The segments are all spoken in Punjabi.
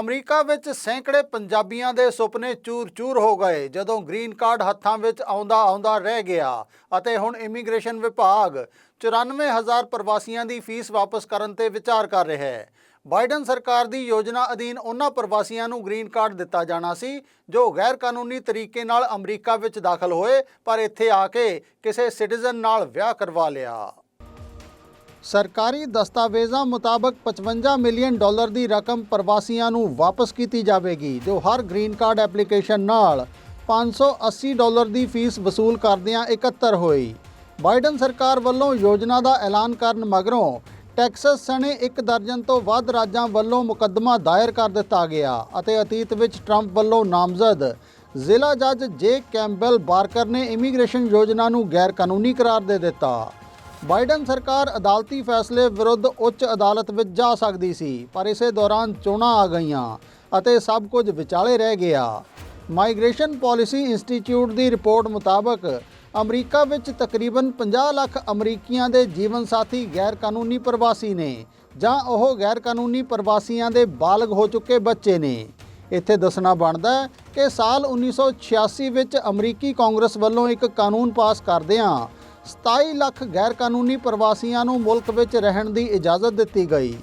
ਅਮਰੀਕਾ ਵਿੱਚ ਸੈਂਕੜੇ ਪੰਜਾਬੀਆਂ ਦੇ ਸੁਪਨੇ ਚੂਰ-ਚੂਰ ਹੋ ਗਏ, ਜਦੋਂ ਗ੍ਰੀਨ ਕਾਰਡ ਹੱਥਾਂ ਵਿੱਚ ਆਉਂਦਾ ਆਉਂਦਾ ਰਹਿ ਗਿਆ ਅਤੇ ਹੁਣ ਇਮੀਗ੍ਰੇਸ਼ਨ ਵਿਭਾਗ 94000 ਪ੍ਰਵਾਸੀਆਂ ਦੀ ਫੀਸ ਵਾਪਸ ਕਰਨ ਤੇ ਵਿਚਾਰ ਕਰ ਰਿਹਾ ਹੈ। ਬਾਈਡਨ ਸਰਕਾਰ ਦੀ ਯੋਜਨਾ ਅਧੀਨ ਉਹਨਾਂ ਪ੍ਰਵਾਸੀਆਂ ਨੂੰ ਗ੍ਰੀਨ ਕਾਰਡ ਦਿੱਤਾ ਜਾਣਾ ਸੀ, ਜੋ ਗੈਰ ਕਾਨੂੰਨੀ ਤਰੀਕੇ ਨਾਲ ਅਮਰੀਕਾ ਵਿੱਚ ਦਾਖਲ ਹੋਏ, ਪਰ ਇੱਥੇ ਆ ਕੇ ਕਿਸੇ ਸਿਟੀਜ਼ਨ ਨਾਲ ਵਿਆਹ ਕਰਵਾ ਲਿਆ। ਸਰਕਾਰੀ ਦਸਤਾਵੇਜ਼ਾਂ ਮੁਤਾਬਕ 55 ਮਿਲੀਅਨ ਡਾਲਰ ਦੀ ਰਕਮ ਪ੍ਰਵਾਸੀਆਂ ਨੂੰ ਵਾਪਸ ਕੀਤੀ ਜਾਵੇਗੀ, ਜੋ ਹਰ ਗ੍ਰੀਨ ਕਾਰਡ ਐਪਲੀਕੇਸ਼ਨ ਨਾਲ 580 ਡਾਲਰ ਦੀ ਫੀਸ ਵਸੂਲ ਕਰਦਿਆਂ ਇਕੱਤਰ ਹੋਈ। ਬਾਈਡਨ ਸਰਕਾਰ ਵੱਲੋਂ ਯੋਜਨਾ ਦਾ ਐਲਾਨ ਕਰਨ ਮਗਰੋਂ ਟੈਕਸਸ ਸਣੇ ਇੱਕ ਦਰਜਨ ਤੋਂ ਵੱਧ ਰਾਜਾਂ ਵੱਲੋਂ ਮੁਕੱਦਮਾ ਦਾਇਰ ਕਰ ਦਿੱਤਾ ਗਿਆ ਅਤੇ ਅਤੀਤ ਵਿੱਚ ਟਰੰਪ ਵੱਲੋਂ ਨਾਮਜ਼ਦ। ਜ਼ਿਲ੍ਹਾ ਜੱਜ ਜੇ ਕੈਂਬਲ ਬਾਰਕਰ ਨੇ ਇਮੀਗ੍ਰੇਸ਼ਨ ਯੋਜਨਾ ਨੂੰ ਗੈਰ ਕਾਨੂੰਨੀ ਕਰਾਰ ਦੇ ਦਿੱਤਾ। ਬਾਈਡਨ ਸਰਕਾਰ ਅਦਾਲਤੀ ਫੈਸਲੇ ਵਿਰੁੱਧ ਉੱਚ ਅਦਾਲਤ ਵਿੱਚ ਜਾ ਸਕਦੀ ਸੀ, ਪਰ ਇਸੇ ਦੌਰਾਨ ਚੋਣਾਂ ਆ ਗਈਆਂ ਅਤੇ ਸਭ ਕੁਝ ਵਿਚਾਲੇ ਰਹਿ ਗਿਆ। ਮਾਈਗ੍ਰੇਸ਼ਨ ਪਾਲਿਸੀ ਇੰਸਟੀਚਿਊਟ ਦੀ ਰਿਪੋਰਟ ਮੁਤਾਬਕ, ਅਮਰੀਕਾ ਵਿੱਚ ਤਕਰੀਬਨ 50 ਲੱਖ ਅਮਰੀਕੀਆਂ ਦੇ ਜੀਵਨ ਸਾਥੀ ਗੈਰ ਕਾਨੂੰਨੀ ਪ੍ਰਵਾਸੀ ਨੇ ਜਾਂ ਉਹ ਗੈਰ ਕਾਨੂੰਨੀ ਪ੍ਰਵਾਸੀਆਂ ਦੇ ਬਾਲਗ ਹੋ ਚੁੱਕੇ ਬੱਚੇ ਨੇ। ਇੱਥੇ ਦੱਸਣਾ ਬਣਦਾ ਹੈ ਕਿ ਸਾਲ 1986 ਵਿੱਚ ਅਮਰੀਕੀ ਕਾਂਗਰਸ ਵੱਲੋਂ ਇੱਕ ਕਾਨੂੰਨ ਪਾਸ ਕਰਦਿਆਂ 27 ਲੱਖ ਗੈਰ ਕਾਨੂੰਨੀ ਪ੍ਰਵਾਸੀਆਂ ਨੂੰ ਮੁਲਕ ਵਿੱਚ ਰਹਿਣ ਦੀ ਇਜਾਜ਼ਤ ਦਿੱਤੀ ਗਈ।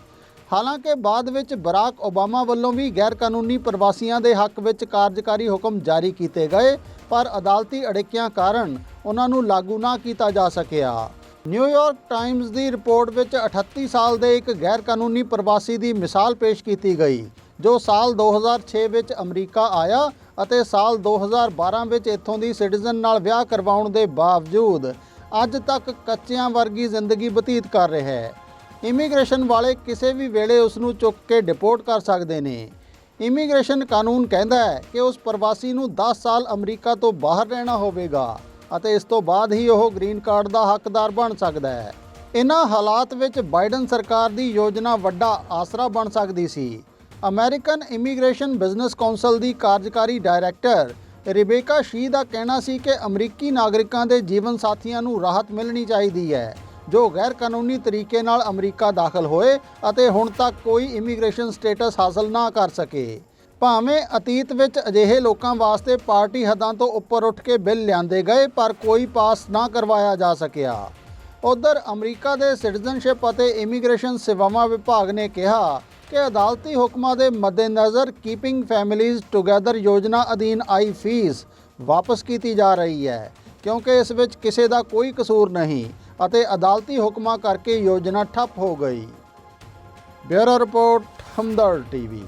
ਹਾਲਾਂਕਿ ਬਾਅਦ ਵਿੱਚ ਬਰਾਕ ਓਬਾਮਾ ਵੱਲੋਂ ਵੀ ਗੈਰ ਕਾਨੂੰਨੀ ਪ੍ਰਵਾਸੀਆਂ ਦੇ ਹੱਕ ਵਿੱਚ ਕਾਰਜਕਾਰੀ ਹੁਕਮ ਜਾਰੀ ਕੀਤੇ ਗਏ, ਪਰ ਅਦਾਲਤੀ ਅੜਿੱਕਿਆਂ ਕਾਰਨ ਉਹਨਾਂ ਨੂੰ ਲਾਗੂ ਨਾ ਕੀਤਾ ਜਾ ਸਕਿਆ। ਨਿਊਯਾਰਕ ਟਾਈਮਜ਼ ਦੀ ਰਿਪੋਰਟ ਵਿੱਚ 38 ਸਾਲ ਦੇ ਇੱਕ ਗੈਰ ਕਾਨੂੰਨੀ ਪ੍ਰਵਾਸੀ ਦੀ ਮਿਸਾਲ ਪੇਸ਼ ਕੀਤੀ ਗਈ, ਜੋ ਸਾਲ 2006 ਵਿੱਚ ਅਮਰੀਕਾ ਆਇਆ ਅਤੇ ਸਾਲ 2012 ਵਿੱਚ ਇੱਥੋਂ ਦੀ ਸਿਟੀਜ਼ਨ ਨਾਲ ਵਿਆਹ ਕਰਵਾਉਣ ਦੇ ਬਾਵਜੂਦ ਅੱਜ ਤੱਕ ਕੱਚਿਆਂ ਵਰਗੀ ਜ਼ਿੰਦਗੀ ਬਤੀਤ ਕਰ ਰਿਹਾ ਹੈ। ਇਮੀਗ੍ਰੇਸ਼ਨ ਵਾਲੇ ਕਿਸੇ ਵੀ ਵੇਲੇ ਉਸ ਨੂੰ ਚੁੱਕ ਕੇ ਡਿਪੋਰਟ ਕਰ ਸਕਦੇ ਨੇ। ਇਮੀਗ੍ਰੇਸ਼ਨ ਕਾਨੂੰਨ ਕਹਿੰਦਾ ਹੈ ਕਿ ਉਸ ਪ੍ਰਵਾਸੀ ਨੂੰ 10 ਸਾਲ ਅਮਰੀਕਾ ਤੋਂ ਬਾਹਰ ਰਹਿਣਾ ਹੋਵੇਗਾ ਅਤੇ ਇਸ ਤੋਂ ਬਾਅਦ ਹੀ ਉਹ ਗ੍ਰੀਨ ਕਾਰਡ ਦਾ ਹੱਕਦਾਰ ਬਣ ਸਕਦਾ ਹੈ। ਇਨ੍ਹਾਂ ਹਾਲਾਤ ਵਿੱਚ ਬਾਈਡਨ ਸਰਕਾਰ ਦੀ ਯੋਜਨਾ ਵੱਡਾ ਆਸਰਾ ਬਣ ਸਕਦੀ ਸੀ। ਅਮਰੀਕਨ ਇਮੀਗ੍ਰੇਸ਼ਨ ਬਿਜ਼ਨਸ ਕਾਉਂਸਲ ਦੀ ਕਾਰਜਕਾਰੀ ਡਾਇਰੈਕਟਰ ਰਿਬੇਕਾ ਸ਼ੀ ਦਾ ਕਹਿਣਾ ਸੀ ਕਿ ਅਮਰੀਕੀ ਨਾਗਰਿਕਾਂ ਦੇ ਜੀਵਨ ਸਾਥੀਆਂ ਨੂੰ ਰਾਹਤ ਮਿਲਣੀ ਚਾਹੀਦੀ ਹੈ, ਜੋ ਗੈਰ ਕਾਨੂੰਨੀ ਤਰੀਕੇ ਨਾਲ ਅਮਰੀਕਾ ਦਾਖਲ ਹੋਏ ਅਤੇ ਹੁਣ ਤੱਕ ਕੋਈ ਇਮੀਗ੍ਰੇਸ਼ਨ ਸਟੇਟਸ ਹਾਸਲ ਨਾ ਕਰ ਸਕੇ। ਭਾਵੇਂ ਅਤੀਤ ਵਿੱਚ ਅਜਿਹੇ ਲੋਕਾਂ ਵਾਸਤੇ ਪਾਰਟੀ ਹੱਦਾਂ ਤੋਂ ਉੱਪਰ ਉੱਠ ਕੇ ਬਿੱਲ ਲਿਆਂਦੇ ਗਏ, ਪਰ ਕੋਈ ਪਾਸ ਨਾ ਕਰਵਾਇਆ ਜਾ ਸਕਿਆ। ਉਧਰ ਅਮਰੀਕਾ ਦੇ ਸਿਟੀਜ਼ਨਸ਼ਿਪ ਅਤੇ ਇਮੀਗ੍ਰੇਸ਼ਨ ਸੇਵਾਵਾਂ ਵਿਭਾਗ ਨੇ ਕਿਹਾ ਕਿ ਅਦਾਲਤੀ ਹੁਕਮਾਂ ਦੇ ਮੱਦੇਨਜ਼ਰ ਕੀਪਿੰਗ ਫੈਮਿਲੀਜ਼ ਟੁਗੇਦਰ ਯੋਜਨਾ ਅਧੀਨ ਆਈ ਫੀਸ ਵਾਪਸ ਕੀਤੀ ਜਾ ਰਹੀ ਹੈ, ਕਿਉਂਕਿ ਇਸ ਵਿੱਚ ਕਿਸੇ ਦਾ ਕੋਈ ਕਸੂਰ ਨਹੀਂ ਅਤੇ ਅਦਾਲਤੀ ਹੁਕਮਾਂ ਕਰਕੇ ਯੋਜਨਾ ਠੱਪ ਹੋ ਗਈ। Bureau report, Hamdard TV.